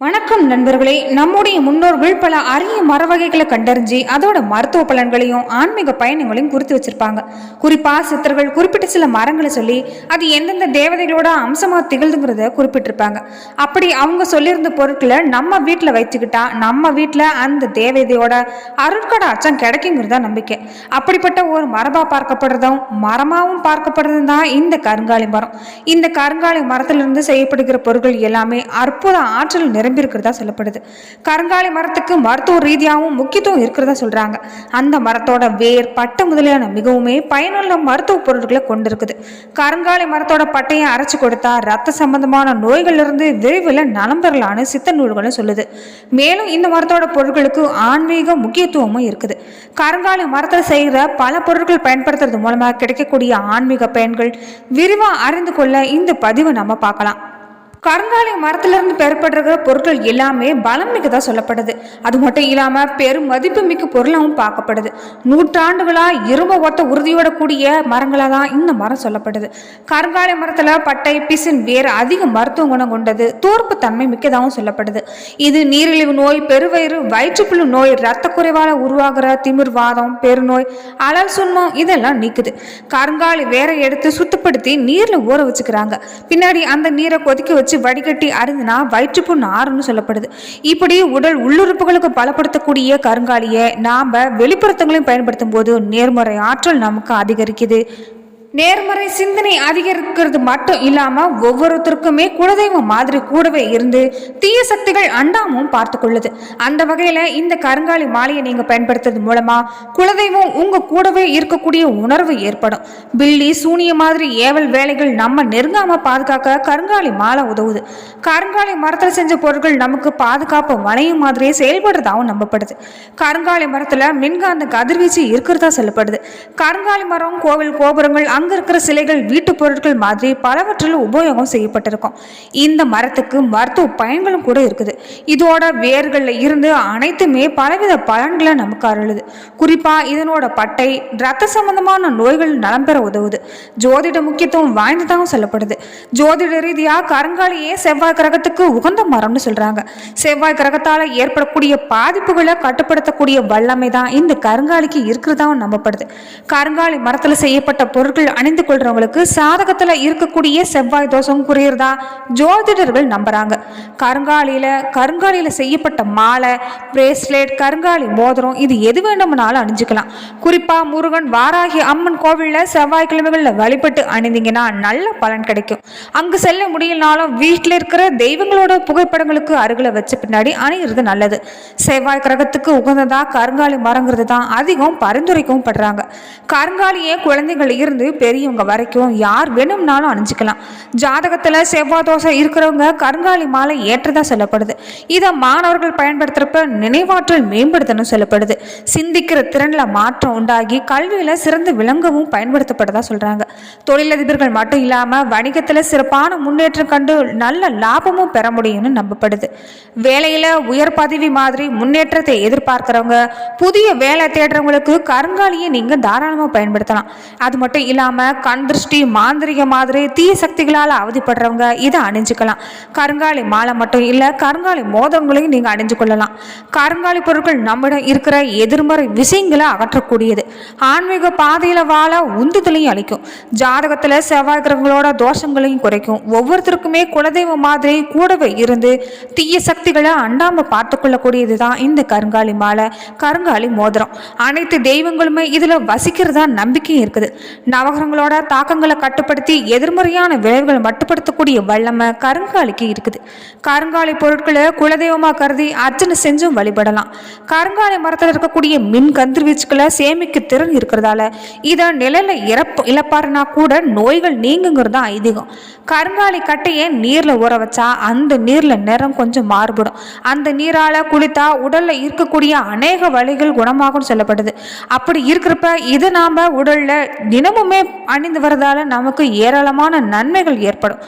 வணக்கம் நண்பர்களே. நம்முடைய முன்னோர்கள் பல அரிய மர வகைகளை கண்டறிஞ்சு அதோட மருத்துவ பலன்களையும் ஆன்மீக பயணங்களையும் குறித்து வச்சிருப்பாங்க. குறிப்பா சித்தர்கள் குறிப்பிட்ட சில மரங்களை சொல்லி அது எந்தெந்த தேவதைகளோட அம்சமா திகழ்ந்துங்கிறத குறிப்பிட்டிருப்பாங்க. அப்படி அவங்க சொல்லியிருந்த பொருட்களை நம்ம வீட்டில் வச்சுக்கிட்டா நம்ம வீட்டில் அந்த தேவதையோட அருட்கட அச்சம் கிடைக்குங்கிறதா நம்பிக்கை. அப்படிப்பட்ட ஒரு மரபா பார்க்கப்படுறதும் மரமாவும் பார்க்கப்படுறதும் தான் இந்த கருங்காலி மரம். இந்த கருங்காலி மரத்திலிருந்து செய்யப்படுகிற பொருட்கள் எல்லாமே அற்புத ஆற்றல் நிரம்பியிருக்கிறதா சொல்லப்படுது. கருங்காலி மரத்துக்கு மருத்துவ ரீதியாகவும் முக்கியத்துவம் இருக்கிறதா சொல்கிறாங்க அந்த மரத்தோட வேர் பட்டை முதலியான மிகவுமே பயனுள்ள மருத்துவ பொருட்களை கொண்டிருக்குது. கருங்காலி மரத்தோட பட்டையை அரைச்சி கொடுத்தா ரத்த சம்பந்தமான நோய்களிலிருந்து விரைவில் நலம் பெறலான்னு சித்த நூல்களும் சொல்லுது. மேலும் இந்த மரத்தோட பொருட்களுக்கு ஆன்மீக முக்கியத்துவமும் இருக்குது. கருங்காலி மரத்தில் செய்கிற பல பொருட்கள் பயன்படுத்துறது மூலமாக கிடைக்கக்கூடிய ஆன்மீக பயன்கள் விரிவாக அறிந்து கொள்ள இந்த பதிவை நம்ம பார்க்கலாம். கருங்காலி மரத்திலிருந்து பெறப்படுற பொருட்கள் எல்லாமே பலம் மிக்கதா சொல்லப்படுது. அது மட்டும் இல்லாம பெரும் மதிப்பு மிக்க பொருளாகவும் பார்க்கப்படுது. நூற்றாண்டுகளா இரும்ப ஒத்த உறுதியோட கூடிய மரங்களா தான் இந்த மரம் சொல்லப்படுது. கருங்காலி மரத்துல பட்டை பிசின் வேறு அதிக மருத்துவ குணம் கொண்டது. தோற்பு தன்மை மிக்கதாகவும் சொல்லப்படுது. இது நீரிழிவு நோய் பெருவயிறு வயிற்றுப்புழு நோய் இரத்த குறைவால உருவாகிற திமிர்வாதம் பெருநோய் அலல் சுண்மம் இதெல்லாம் நீக்குது. கருங்காலி வேற எடுத்து சுத்தப்படுத்தி நீர்ல ஊற வச்சுக்கிறாங்க. பின்னாடி அந்த நீரை கொதிக்க வச்சு வடிகட்டி அருந்தினா வயிற்றுப்புண் ஆறுன்னு சொல்லப்படுது. இப்படி உடல் உள்ளுறுப்புகளுக்கு பலப்படுத்தக்கூடிய கருங்காலியை நாம வெளிப்புறத்தங்களையும் பயன்படுத்தும் போது நேர்முறை ஆற்றல் நமக்கு அதிகரிக்குது. நேர்மறை சிந்தனை அதிகரிக்கிறது மட்டும் இல்லாம ஒவ்வொருத்தருக்குமே குலதெய்வம் மாதிரி கூடவே இருந்து தீய சக்திகள் அண்டாமும் பார்த்து கொள்ளுது. அந்த வகையில இந்த கருங்காலி மாலையை நீங்க பயன்படுத்துறது மூலமா குலதெய்வம் உங்க கூடவே இருக்கக்கூடிய உணர்வு ஏற்படும். பில்லி சூனிய மாதிரி ஏவல் வேலைகள் நம்ம நெருங்காம பாதுகாக்க கருங்காலி மாலை உதவுது. கருங்காலி மரத்தில் செஞ்ச பொருட்கள் நமக்கு பாதுகாப்பு வளையும் மாதிரியே செயல்படுறதாகவும் நம்பப்படுது. கருங்காலி மரத்துல மின்காந்த கதிர்வீச்சு இருக்கிறதா சொல்லப்படுது. கருங்காலி மரம் கோவில் கோபுரங்கள் அங்கே இருக்கிற சிலைகள் வீட்டு பொருட்கள் மாதிரி பலவற்றில் உபயோகம் செய்யப்பட்டிருக்கும். இந்த மரத்துக்கு மருத்துவ பயன்களும் கூட இருக்குது. இதோட வேர்களில் இருந்து அனைத்துமே பலவித பலன்களை நமக்கு அருளுது. குறிப்பாக இதனோட பட்டை ரத்த சம்பந்தமான நோய்கள் நலம் பெற உதவுது. ஜோதிட முக்கியத்துவம் வாய்ந்ததாகவும் சொல்லப்படுது. ஜோதிட ரீதியாக கருங்காலியே செவ்வாய் கிரகத்துக்கு உகந்த மரம்னு சொல்கிறாங்க செவ்வாய் கிரகத்தால் ஏற்படக்கூடிய பாதிப்புகளை கட்டுப்படுத்தக்கூடிய வல்லமை தான் இந்த கருங்காலிக்கு இருக்கிறதாகவும் நம்பப்படுது. கருங்காலி மரத்தில் செய்யப்பட்ட பொருட்கள் அணிந்து கொள்றவங்களுக்கு சாதகத்துல இருக்கக்கூடிய செவ்வாய் தோஷம் குறையிறதா ஜோதிடர்கள் நம்புறாங்க. கருங்காலியில கருங்காலியில செய்யப்பட்ட மாலை பிரேஸ்லெட் கருங்காலி மோதிரம் இது எது வேண்டுமானாலும் அணிஞ்சுக்கலாம். குறிப்பா முருகன் வாராகி அம்மன் கோவில்ல செவ்வாய்க்கிழமைகள்ல வழிபட்டு அணிந்தீங்கன்னா நல்ல பலன் கிடைக்கும். அங்கு செல்ல முடியலனாலும் வீட்டில் இருக்கிற தெய்வங்களோட புகைப்படங்களுக்கு அருகில வச்ச பின்னாடி அணிகிறது நல்லது. செவ்வாய் கிரகத்துக்கு உகந்ததா கருங்காலி மரங்கிறது தான் அதிகம் பரிந்துரைக்கவும் படுறாங்க. கருங்காலியே குழந்தைகள் இருந்து பெரியவங்க வரைக்கும் யார் வேணும்னாலும் அணிஞ்சிக்கலாம். ஜாதகத்தில் செவ்வாய் தோசை இருக்கிறவங்க கருங்காலி மாலை ஏற்றதாக சொல்லப்படுது. இதை மாணவர்கள் பயன்படுத்துகிறப்ப நினைவாற்றல் மேம்படுத்தணும் சொல்லப்படுது. சிந்திக்கிற திறனில் மாற்றம் உண்டாகி கல்வியில் சிறந்து விளங்கவும் பயன்படுத்தப்பட்டதா சொல்கிறாங்க தொழிலதிபர்கள் மட்டும் இல்லாமல் வணிகத்தில் சிறப்பான முன்னேற்றம் கண்டு நல்ல லாபமும் பெற முடியும்னு நம்பப்படுது. வேலையில் உயர் பதவி மாதிரி முன்னேற்றத்தை எதிர்பார்க்குறவங்க புதிய வேலை தேடுறவங்களுக்கு கருங்காலியை நீங்கள் தாராளமாக பயன்படுத்தலாம். அது மட்டும் இல்லாம கண் திருஷ்டி மாந்திரிக மாதிரி தீய சக்திகளால் அவதிப்படுறவங்க இதை அணிஞ்சுக்கலாம். கருங்காலி மாலை மட்டும் இல்ல கருங்காலி மோதிரங்களையும் நீங்க அணிஞ்சு கொள்ளலாம். கருங்காலி பொருட்கள் நம்மிடம் இருக்கிற எதிர்மறை விஷயங்களை அகற்றக்கூடியது. ஆன்மீக பாதையில வாழ உந்துதலையும் அளிக்கும். ஜாதகத்துல செவ்வாய் கிரகங்களோட தோஷங்களையும் குறைக்கும். ஒவ்வொருத்தருக்குமே குலதெய்வம் மாதிரி கூடவே இருந்து தீய சக்திகளை அண்டாம பார்த்து கொள்ளக்கூடியது தான் இந்த கருங்காலி மாலை கருங்காலி மோதிரம். அனைத்து தெய்வங்களுமே இதுல வசிக்கிறதா நம்பிக்கையும் இருக்குது. நவகிரகங்களோட தாக்கங்களை கட்டுப்படுத்தி எதிர்மறையான விளைவுகளை மட்டுப்படுத்தக்கூடிய வல்லமை கருங்காலிக்கு இருக்குது. கருங்காலி பொருட்களை குலதெய்வமாக கருதி அர்ச்சனை செஞ்சும் வழிபடலாம். கருங்காலி மரத்தில் இருக்கக்கூடிய மின் கதிர்வீச்சுக்களை சேமிக்க திறன் இருக்கிறதால இதை நிழல இறப்பு இழப்பாருனா கூட நோய்கள் நீங்குங்கிறது தான் ஐதீகம். கருங்காலி கட்டையை நீரில் ஊற வச்சா அந்த நீரில் நிறம் கொஞ்சம் மாறுபடும். அந்த நீரால் குளித்தா உடலில் இருக்கக்கூடிய அநேக வலிகள் குணமாகும் சொல்லப்படுது. அப்படி இருக்கிறப்ப இதை நாம் உடலில் தினமுமே அணிந்து வரதால நமக்கு ஏராளமான நன்மைகள் ஏற்படும்.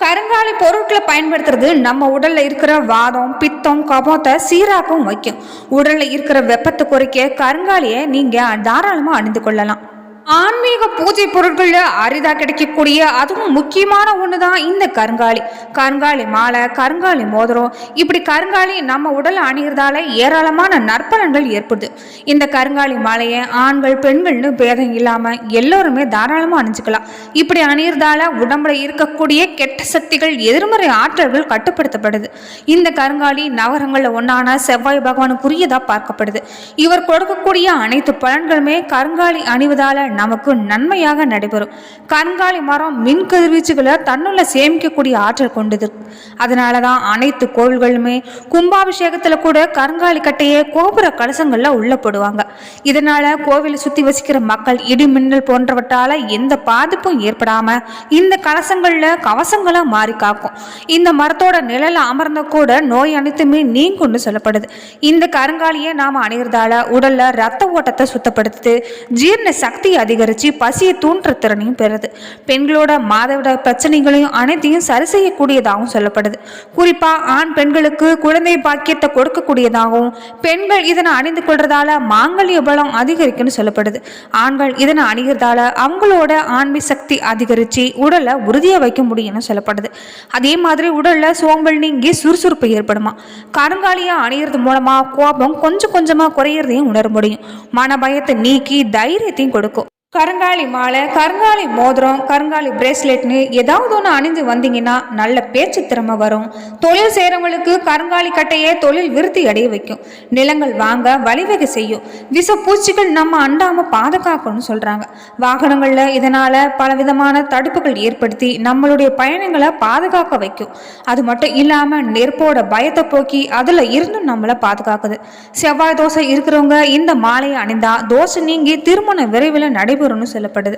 கருங்காலி பொருட்களை பயன்படுத்துறது நம்ம உடல்ல இருக்கிற வாதம் பித்தம் கபத்தை சீராக்கவும் வைக்கும். உடல்ல இருக்கிற வெப்பத்தை குறைக்க கருங்காலியை நீங்க தாராளமா அணிந்து கொள்ளலாம். ஆன்மீக பூஜை பொருட்கள்ல அரிதா கிடைக்கக்கூடிய அதுவும் முக்கியமான ஒன்று தான் இந்த கருங்காலி. கருங்காலி மாலை கருங்காலி மோதிரம். இப்படி கருங்காலி நம்ம உடல் அணிகிறதால ஏராளமான நற்பலன்கள் ஏற்படுது. இந்த கருங்காலி மாலையை ஆண்கள் பெண்கள்னு பேதம் இல்லாம எல்லோருமே தாராளமாக அணிஞ்சுக்கலாம். இப்படி அணிகிறதால உடம்புல இருக்கக்கூடிய கெட்ட சக்திகள் எதிர்மறை ஆற்றல்கள் கட்டுப்படுத்தப்படுது. இந்த கருங்காலி நகரங்களில் ஒன்றான செவ்வாய் பகவானுக்குரியதா பார்க்கப்படுது. இவர் கொடுக்கக்கூடிய அனைத்து பலன்களுமே கருங்காலி அணிவதால நமக்கு நன்மையாக நடைபெறும். கண்காளி மரம் மின் கதிர்வீச்சுகளை தன்னுள்ள சேமிக்கக்கூடிய ஆற்றல் கொண்டது. அதனால தான் அனைத்து கோவில்களுமே கும்பாபிஷேகத்தில் கூட கருங்காலி கட்டையே கோபுர கலசங்களில் உள்ள போடுவாங்க இதனால கோவிலை சுற்றி வசிக்கிற மக்கள் இடி மின்னல் போன்றவற்றால் எந்த பாதிப்பும் ஏற்படாமல் இந்த கலசங்களில் கவசங்களாக மாறி காக்கும். இந்த மரத்தோட நிழல அமர்ந்த கூட நோய் அனைத்துமே நீங்கும்னு சொல்லப்படுது. இந்த கருங்காலியை நாம அணிகிறதால உடலில் ரத்த ஓட்டத்தை சுத்தப்படுத்துது. ஜீரண சக்தியை அதிகரித்து பசியை தூண்டுற திறனையும் பெறுது. பெண்களோட மாதவிட பிரச்சனைகளையும் அனைத்தையும் சரி செய்யக்கூடியதாகவும் சொல்லப்படுது. குறிப்பாக ஆண் பெண்களுக்கு குழந்தை பாக்கியத்தை கொடுக்கக்கூடியதாகவும் பெண்கள் இதனை அணிந்து கொள்றதால மாங்கல்ய பலம் அதிகரிக்குன்னு சொல்லப்படுது. ஆண்கள் இதனை அணிகிறதால அவங்களோட ஆண்மை சக்தி அதிகரித்து உடலை உறுதியாக வைக்க முடியும்னு சொல்லப்படுது. அதே மாதிரி உடலில் சோம்பல் நீங்கி சுறுசுறுப்பு ஏற்படுமா? கருங்காலியாக அணிகிறது மூலமாக கோபம் கொஞ்சம் கொஞ்சமாக குறையிறதையும் உணர முடியும். மன பயத்தை நீக்கி தைரியத்தையும் கொடுக்கும். கருங்காலி மாலை கருங்காலி மோதிரம் கருங்காலி பிரேஸ்லெட்னு ஏதாவது ஒன்று அணிந்து வந்தீங்கன்னா நல்ல பேச்சு திறமை வரும். தொழில் செய்கிறவங்களுக்கு கருங்காலி கட்டையே தொழில் விருத்தி அடைய வைக்கும். நிலங்கள் வாங்க வழிவகை செய்யும். விச பூச்சிகள் நம்ம அண்டாமல் பாதுகாக்கணும்னு சொல்கிறாங்க வாகனங்களில் இதனால் பலவிதமான தடுப்புகள் ஏற்படுத்தி நம்மளுடைய பயணங்களை பாதுகாக்க வைக்கும். அது மட்டும் இல்லாமல் நெருப்போட பயத்தை போக்கி அதில் இருந்தும் நம்மளை பாதுகாக்குது. செவ்வாய் தோசை இருக்கிறவங்க இந்த மாலையை அணிந்தால் தோசை நீங்கி திருமணம் விரைவில் நடை நடைபெறும்னு சொல்லப்படுது.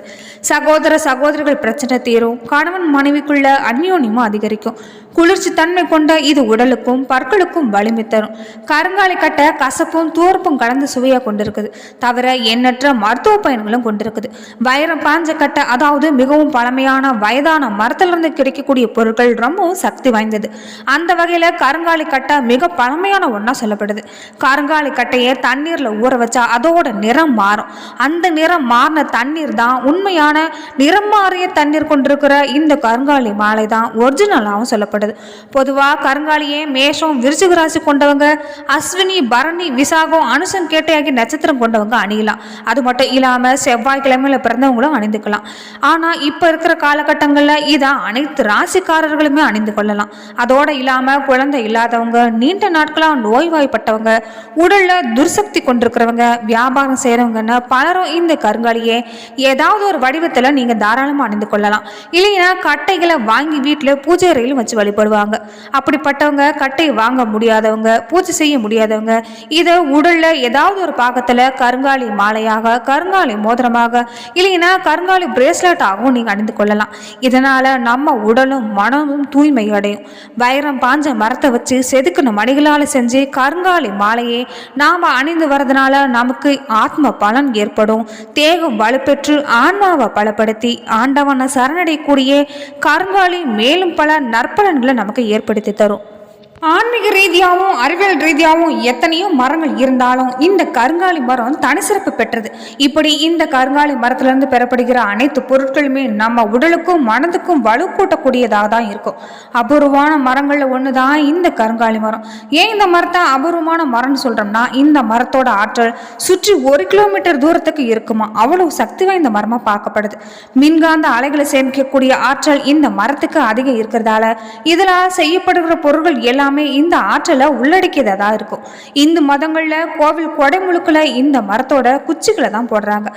சகோதர சகோதரிகள் பிரச்சனை தீரும். கணவன் மனைவிக்குள்ள அந்யோன்யமும் அதிகரிக்கும். குளிர்ச்சி தன்மை கொண்ட இது உடலுக்கும் பற்களுக்கும் வலிமை தரும். கருங்காலி கட்ட கசப்பும் தூர்ப்பும் கலந்து சுவையாக கொண்டிருக்குது. தவிர எண்ணற்ற மருத்துவ பயன்களும் கொண்டிருக்குது. வைரம் பாஞ்ச கட்டை அதாவது மிகவும் பழமையான வயதான மரத்திலிருந்து கிடைக்கக்கூடிய பொருட்கள் ரொம்பவும் சக்தி வாய்ந்தது. அந்த வகையில் கருங்காலி கட்டை மிக பழமையான ஒன்றா சொல்லப்படுது. கருங்காலி கட்டையை தண்ணீரில் ஊற வச்சா அதோட நிறம் மாறும். அந்த நிறம் மாறின தண்ணீர் தான் உண்மையான நிறம் மாறிய தண்ணீர் கொண்டிருக்கிற இந்த கருங்காலி மாலை தான். ஒரிஜினலாகவும் சொல்லப்படுது. பொதுவாக கருங்காலியே மேஷம் விருச்சிக ராசி கொண்டவங்க அஸ்வினி பரணி விசாகம் அனுசன் கேட்டையாகி நட்சத்திரம் கொண்டவங்க அணியலாம். அது மட்டும் இல்லாமல் செவ்வாய்க்கிழமையில பிறந்தவங்களும் அணிந்துக்கலாம். ஆனால் இப்போ இருக்கிற காலகட்டங்களில் இதை அனைத்து ராசிக்காரர்களுமே அணிந்து கொள்ளலாம். அதோடு இல்லாமல் குழந்தை இல்லாதவங்க நீண்ட நாட்களாக நோய்வாய்ப்பட்டவங்க உடலில் துர்சக்தி கொண்டிருக்கிறவங்க வியாபாரம் செய்கிறவங்கன்னு பலரும் இந்த கருங்காலியை ஏதாவது ஒரு வடிவத்தில் நீங்கள் தாராளமாக அணிந்து கொள்ளலாம். இல்லைன்னா கட்டைகளை வாங்கி வீட்டில் பூஜை அறையிலும் வச்சு வழிபடுவாங்க. அப்படிப்பட்டவங்க கட்டை வாங்க முடியாதவங்க பூஜை செய்ய முடியாதவங்க இதை உடலில் ஏதாவது ஒரு பாகத்தில் கருங்காலி மாலையாக கருங்காலி மோதிரமாக இல்லைன்னா கருங்காலி பிரேஸ்லெட்டாகவும் நீங்கள் அணிந்து கொள்ளலாம். இதனால் நம்ம உடலும் மனமும் தூய்மை அடையும். வைரம் பாஞ்ச மரத்தை வச்சு செதுக்கின மணிகளால் செஞ்சு கருங்காலி மாலையை நாம் அணிந்து வரதுனால நமக்கு ஆத்ம பலன் ஏற்படும். தேகம் வலுப்பெற்று ஆன்மாவை பலப்படுத்தி ஆண்டவனை சரணடையக்கூடிய கருங்காலி மேலும் பல நற்பலன்களை நமக்கு ஏற்படுத்தி தரும். ஆன்மீக ரீதியாகவும் அறிவியல் ரீதியாகவும் எத்தனையோ மரங்கள் இருந்தாலும் இந்த கருங்காலி மரம் தனிச்சிறப்பு பெற்றது. இப்படி இந்த கருங்காலி மரத்திலிருந்து பெறப்படுகிற அனைத்து பொருட்களுமே நம்ம உடலுக்கும் மனதுக்கும் வலுக்கூட்டக்கூடியதாக தான் இருக்கும். அபூர்வமான மரங்களில் ஒன்று தான் இந்த கருங்காலி மரம். ஏன் இந்த மரத்தை அபூர்வமான மரம்னு சொல்கிறோம்னா இந்த மரத்தோட ஆற்றல் சுற்றி ஒரு கிலோமீட்டர் தூரத்துக்கு இருக்குமா? அவ்வளவு சக்தி வாய்ந்த மரமாக பார்க்கப்படுது. மின்காந்த அலைகளை சேமிக்கக்கூடிய ஆற்றல் இந்த மரத்துக்கு அதிகம் இருக்கிறதால இதில் செய்யப்படுகிற பொருட்கள் எல்லாமே எல்லாமே இந்த ஆற்றலை உள்ளடக்கியதாக இருக்கும். இந்து மதங்களில் கோவில் கொடைமுழுக்கில் இந்த மரத்தோட குச்சிகளை தான் போடுறாங்க.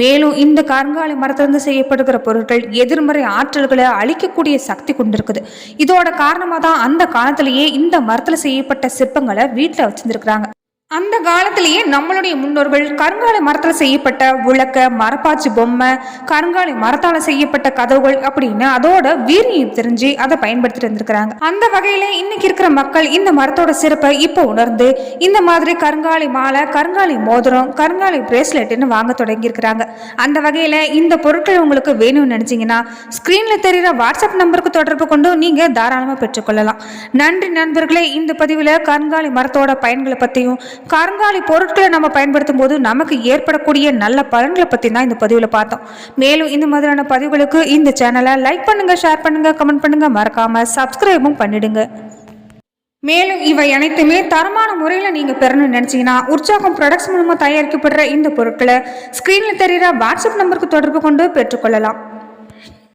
மேலும் இந்த கருங்காலி மரத்திலிருந்து செய்யப்படுகிற பொருட்கள் எதிர்மறை ஆற்றல்களை அழிக்கக்கூடிய சக்தி கொண்டிருக்குது. இதோட காரணமாக தான் அந்த காலத்திலேயே இந்த மரத்தில் செய்யப்பட்ட சிற்பங்களை வீட்டில் வச்சிருந்துருக்குறாங்க. அந்த காலத்திலேயே நம்மளுடைய முன்னோர்கள் கருங்காலை மரத்தில் செய்யப்பட்ட உலக்க மரப்பாச்சி பொம்மை கருங்காலை மரத்தால் செய்யப்பட்ட கதவுகள் அப்படின்னு அதோட வீரியம் தெரிஞ்சு அதை பயன்படுத்திட்டு இருந்திருக்கிறாங்க அந்த வகையில் இன்னைக்கு இருக்கிற மக்கள் இந்த மரத்தோட சிறப்பை இப்போ உணர்ந்து இந்த மாதிரி கருங்காலை மாலை கருங்காலி மோதிரம் கருங்காலை பிரேஸ்லெட்னு வாங்க தொடங்கியிருக்கிறாங்க. அந்த வகையில் இந்த பொருட்கள் உங்களுக்கு வேணும்னு நினச்சிங்கன்னா ஸ்க்ரீனில் தெரிகிற வாட்ஸ்அப் நம்பருக்கு தொடர்பு கொண்டு நீங்கள் தாராளமாக பெற்றுக்கொள்ளலாம். நன்றி நண்பர்களே இந்த பதிவில் கருங்காலை மரத்தோட பயன்களை பற்றியும் கருங்காலி பொருட்களை நம்ம பயன்படுத்தும் போது நமக்கு ஏற்படக்கூடிய நல்ல பலன்களை பற்றி தான் இந்த பதிவில் பார்த்தோம். மேலும் இந்த மாதிரியான பதிவுகளுக்கு இந்த சேனலை லைக் பண்ணுங்கள் ஷேர் பண்ணுங்கள் கமெண்ட் பண்ணுங்கள் மறக்காமல் சப்ஸ்கிரைபும் பண்ணிடுங்க. மேலும் இவை அனைத்துமே தரமான முறையில் நீங்கள் பெறணும்னு நினச்சிங்கன்னா உற்சாகம் ப்ராடக்ட்ஸ் மூலமாக தயாரிக்கப்படுற இந்த பொருட்களை ஸ்க்ரீனில் தெரிகிற வாட்ஸ்அப் நம்பருக்கு தொடர்பு கொண்டு பெற்றுக்கொள்ளலாம்.